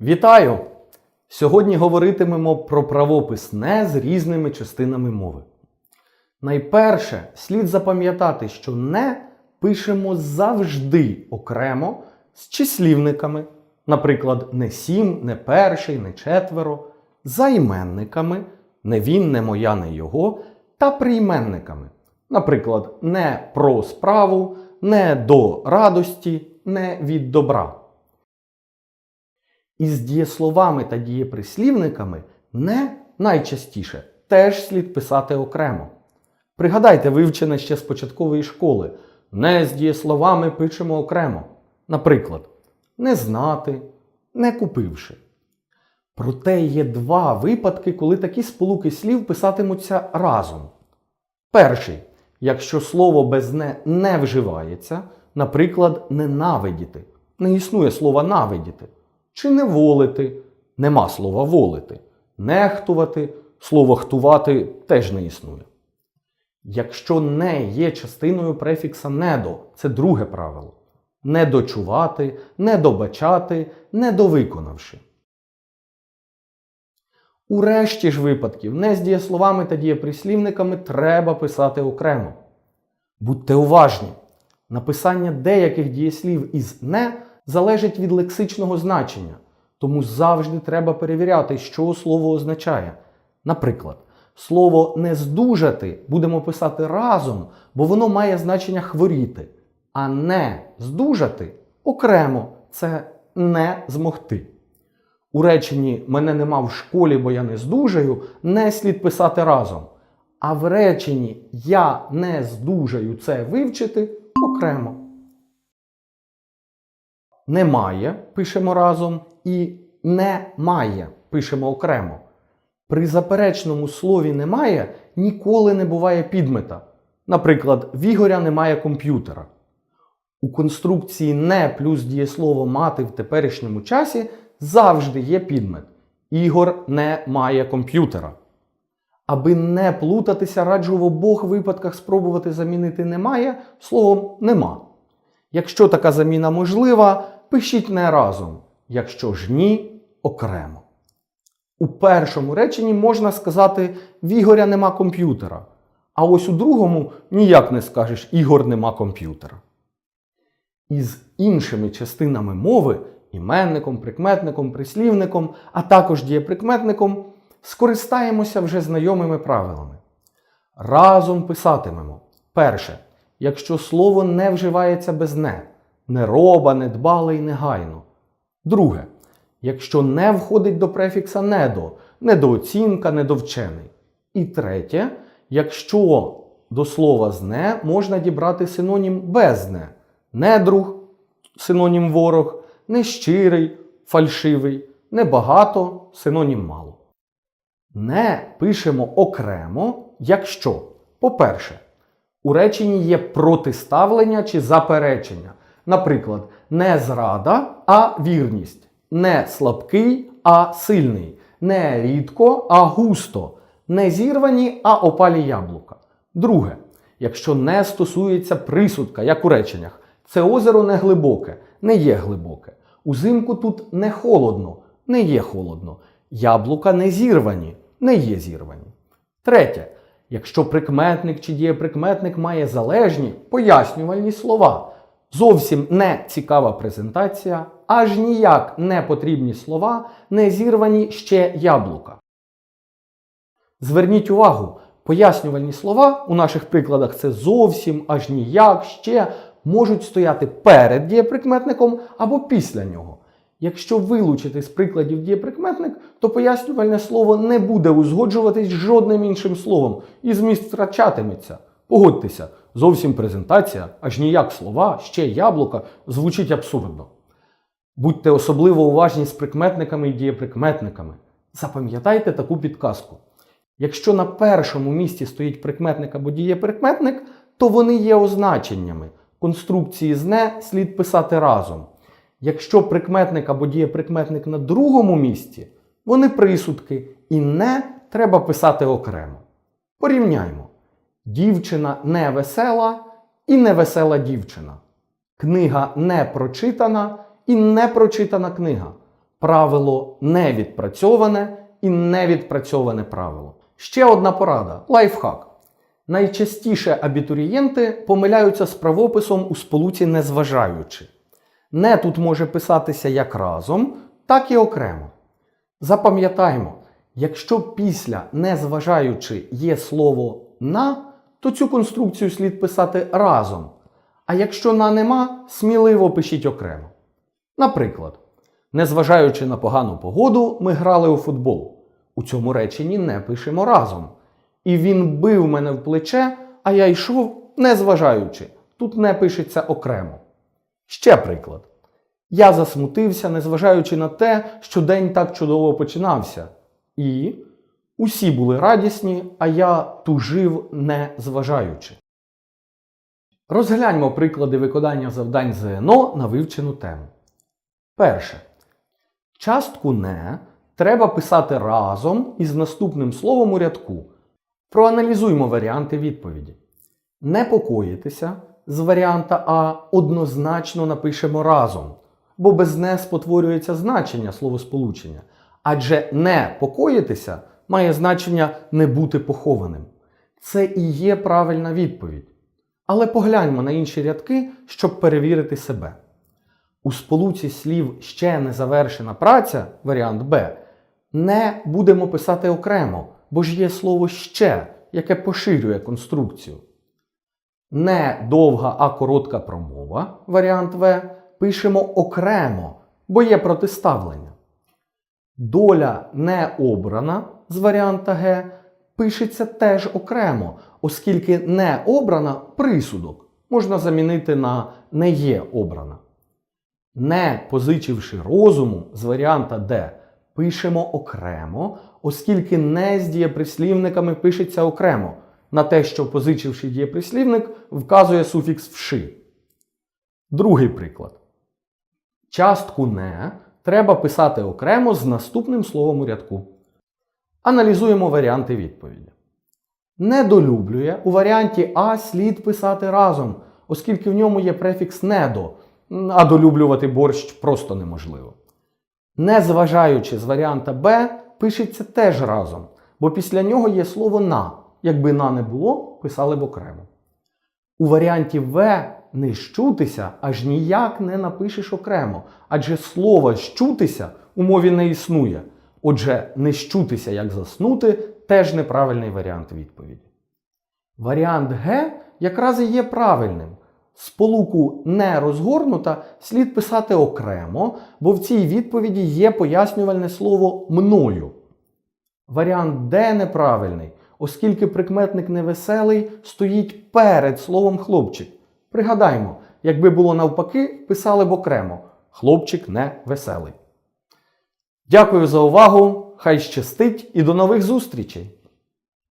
Вітаю! Сьогодні говоритимемо про правопис не з різними частинами мови. Найперше слід запам'ятати, що не пишемо завжди окремо з числівниками, наприклад, не сім, не перший, не четверо, займенниками, не він, не моя, не його, та прийменниками, наприклад, не про справу, не до радості, не від добра. Із дієсловами та дієприслівниками не найчастіше теж слід писати окремо. Пригадайте вивчене ще з початкової школи. Не з дієсловами пишемо окремо. Наприклад, не знати, не купивши. Проте є два випадки, коли такі сполуки слів писатимуться разом. Перший, якщо слово без не не вживається, наприклад, ненавидіти. Не існує слова навидіти. Чи не волити, нема слова волити. Нехтувати, слово хтувати теж не існує. Якщо не є частиною префікса недо, це друге правило. Не дочувати, не добачати, не довиконавши. У решті ж випадків не з дієсловами та дієприслівниками треба писати окремо. Будьте уважні. Написання деяких дієслів із не залежить від лексичного значення, тому завжди треба перевіряти, що слово означає. Наприклад, слово не здужати будемо писати разом, бо воно має значення хворіти, а не здужати окремо це не змогти. У реченні мене нема в школі, бо я не здужаю, не слід писати разом. А в реченні я не здужаю це вивчити окремо. Немає пишемо разом і не має пишемо окремо. При заперечному слові немає ніколи не буває підмета. Наприклад, в Ігоря немає комп'ютера. У конструкції не плюс дієслово мати в теперішньому часі завжди є підмет. Ігор не має комп'ютера. Аби не плутатися, раджу в обох випадках спробувати замінити немає словом нема. Якщо така заміна можлива, пишіть не разом. Якщо ж ні, окремо. У першому реченні можна сказати в Ігоря нема комп'ютера. А ось у другому ніяк не скажеш Ігор нема комп'ютера. Із іншими частинами мови іменником, прикметником, прислівником, а також дієприкметником скористаємося вже знайомими правилами. Разом писатимемо. Перше, якщо слово не вживається без не, нероба, недбалий, негайно. Друге, якщо не входить до префікса недо, недооцінка, недовчений. І третє, якщо до слова з не можна дібрати синонім без не, недруг, синонім ворог, нещирий, фальшивий, небагато, синонім мало. Не пишемо окремо, якщо, по-перше, у реченні є протиставлення чи заперечення. Наприклад, не зрада, а вірність, не слабкий, а сильний, не рідко, а густо, не зірвані, а опалі яблука. Друге, якщо не стосується присудка, як у реченнях, це озеро не глибоке, не є глибоке. Узимку тут не холодно, не є холодно. Яблука не зірвані, не є зірвані. Третє. Якщо прикметник чи дієприкметник має залежні пояснювальні слова, зовсім не цікава презентація, аж ніяк не потрібні слова, не зірвані ще яблука. Зверніть увагу, пояснювальні слова у наших прикладах це зовсім, аж ніяк, ще можуть стояти перед дієприкметником або після нього. Якщо вилучити з прикладів дієприкметник, то пояснювальне слово не буде узгоджуватись з жодним іншим словом і зміст втрачатиметься. Погодьтеся, зовсім презентація, аж ніяк слова, ще яблука звучить абсурдно. Будьте особливо уважні з прикметниками і дієприкметниками. Запам'ятайте таку підказку. Якщо на першому місці стоїть прикметник або дієприкметник, то вони є означеннями. Конструкції з не слід писати разом. Якщо прикметник або дієприкметник на другому місці, вони присудки і не треба писати окремо. Порівняймо. Дівчина не весела і невесела дівчина. Книга не прочитана і не прочитана книга. правило невідпрацьоване і невідпрацьоване правило. Ще одна порада лайфхак. Найчастіше абітурієнти помиляються з правописом у сполуці незважаючи. Не тут може писатися як разом, так і окремо. Запам'ятаймо, якщо після незважаючи є слово на, то цю конструкцію слід писати разом. А якщо на нема, сміливо пишіть окремо. Наприклад, незважаючи на погану погоду, ми грали у футбол. У цьому реченні не пишемо разом. І він бив мене в плече, а я йшов незважаючи. Тут не пишеться окремо. Ще приклад. Я засмутився, незважаючи на те, що день так чудово починався. І усі були радісні, а я тужив не зважаючи. Розгляньмо приклади виконання завдань ЗНО на вивчену тему. Перше. Частку не треба писати разом із наступним словом у рядку. Проаналізуймо варіанти відповіді. Непокоїтися з варіанта А однозначно напишемо разом, бо без не спотворюється значення словосполучення. Адже не покоїтися має значення не бути похованим. Це і є правильна відповідь. Але погляньмо на інші рядки, щоб перевірити себе. У сполуці слів ще не завершена праця, варіант Б, не будемо писати окремо, бо ж є слово ще, яке поширює конструкцію. Не довга, а коротка промова, варіант В, пишемо окремо, бо є протиставлення. Доля не обрана з варіанта Г пишеться теж окремо, оскільки не обрана присудок можна замінити на не є обрана. Не позичивши розуму з варіанта Д, пишемо окремо, оскільки не з дієприслівниками пишеться окремо. На те, що позичивши дієприслівник, вказує суфікс вши. Другий приклад. Частку не треба писати окремо з наступним словом у рядку. Аналізуємо варіанти відповіді. Недолюблює у варіанті А слід писати разом, оскільки в ньому є префікс недо, а долюблювати борщ просто неможливо. Незважаючи з варіанта Б, пишеться теж разом, бо після нього є слово на. Якби на не було, писали б окремо. У варіанті В не щутися аж ніяк не напишеш окремо, адже слово щутися у мові не існує. Отже, не щутися як заснути теж неправильний варіант відповіді. Варіант Г якраз і є правильним. Сполуку не розгорнута слід писати окремо, бо в цій відповіді є пояснювальне слово мною. Варіант Д неправильний, оскільки прикметник невеселий стоїть перед словом хлопчик. Пригадаймо, якби було навпаки, писали б окремо хлопчик не веселий. Дякую за увагу! Хай щастить і до нових зустрічей!